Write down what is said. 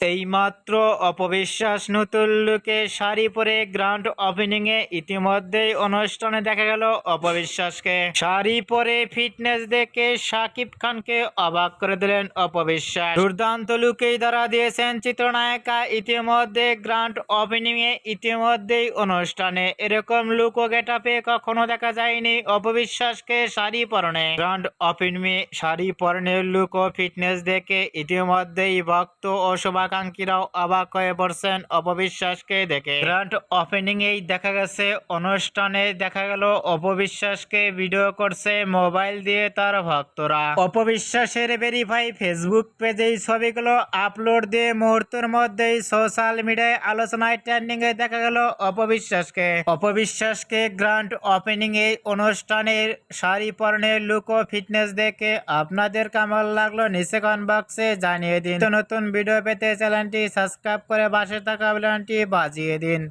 এইমাত্র অপবিশ্বাস নতুন লুকে শাড়ি পরে গ্রান্ড ওপেনিং এ ইতিমধ্যেই অনুষ্ঠানে দেখা গেল অপবিশ্বাসকে। শাড়ি পরে ফিটনেস দেখে শাকিব খানকে অবাক করে দিলেন অপবিশ্বাস। দুর্দান্ত লুকেই দ্বারা দিয়েছেন চিত্রনায়িকা, ইতিমধ্যে গ্রান্ড ওপেনিং এ ইতিমধ্যেই অনুষ্ঠানে। এরকম লুকো গেটাপে কখনো দেখা যায়নি অপবিশ্বাসকে শাড়ি পরনে। গ্রান্ড ওপেনিং এ শাড়ি পরনের লুক ফিটনেস দেখে ইতিমধ্যেই ভক্ত ও শুভাকাঙ্ক্ষীরাও অবাক হয়ে পড়ছেন অপবিশ্বাসকে দেখে। গ্র্যান্ড ওপেনিং এই দেখা গেছে, অনুষ্ঠানে দেখা গেল, অপবিশ্বাসকে ভিডিও করছে মোবাইল দিয়ে তার ভক্তরা। অপবিশ্বাসের ভেরিফাই ফেসবুক পেজে এই ছবিগুলো আপলোড দিয়ে মুহূর্তের মধ্যেই সোশ্যাল মিডিয়ায় আলোচনায় ট্রেন্ডিং এ দেখা গেল অপবিশ্বাসকে। অপবিশ্বাসকে গ্র্যান্ড ওপেনিং এই অনুষ্ঠানের শাড়ি পরনের লুক ও ফিটনেস দেখে আপনাদের কেমন লাগল নিচে কমেন্ট বক্সে জানিয়ে দিন। নতুন ভিডিও পেতে চ্যানেলটি সাবস্ক্রাইব করে পাশে থাকা বেলটি বাজিয়ে দিন